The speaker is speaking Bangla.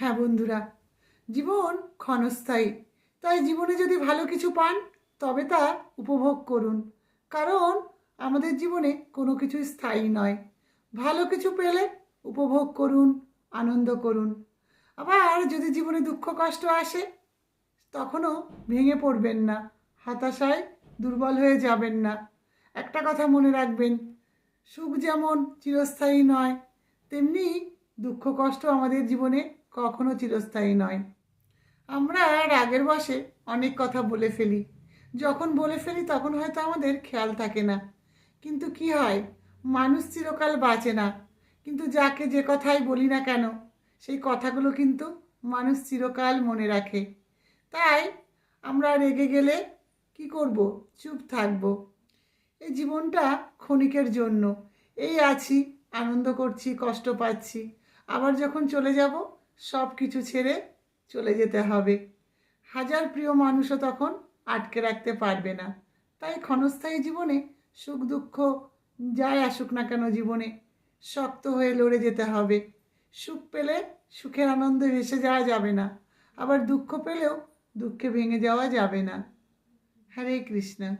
হ্যাঁ বন্ধুরা, জীবন ক্ষণস্থায়ী। তাই জীবনে যদি ভালো কিছু পান, তবে তা উপভোগ করুন। কারণ আমাদের জীবনে কোনো কিছুই স্থায়ী নয়। ভালো কিছু পেলে উপভোগ করুন, আনন্দ করুন। আবার যদি জীবনে দুঃখ, কষ্ট আসে, তখনও ভেঙে পড়বেন না, হতাশায় দুর্বল হয়ে যাবেন না। একটা কথা মনে রাখবেন, সুখ যেমন চিরস্থায়ী নয়, তেমনি দুঃখ, কষ্ট আমাদের জীবনে কখনো চিরস্থায়ী নয়। আমরা রাগের বসে অনেক কথা বলে ফেলি। যখন বলে ফেলি তখন হয়তো আমাদের খেয়াল থাকে না। কিন্তু কি হয়? মানুষ চিরকাল বাঁচে না। কিন্তু যাকে যে কথাই বলি না কেন, সেই কথাগুলো কিন্তু মানুষ চিরকাল মনে রাখে। তাই আমরা রেগে গেলে কি করব? চুপ থাকব। এই জীবনটা ক্ষণিকের জন্য। এই আছি, আনন্দ করছি, কষ্ট পাচ্ছি। আবার যখন চলে যাব সব কিছু ছেড়ে চলে যেতে হবে। হাজার প্রিয় মানুষও তখন আটকে রাখতে পারবে না। তাই ক্ষণস্থায়ী জীবনে সুখ দুঃখ যাই আসুক না কেন জীবনে শক্ত হয়ে লড়ে যেতে হবে। সুখ পেলে সুখের আনন্দে ভেসে যাওয়া যাবে না। আবার দুঃখ পেলেও দুঃখে ভেঙে যাওয়া যাবে না। হরে কৃষ্ণ।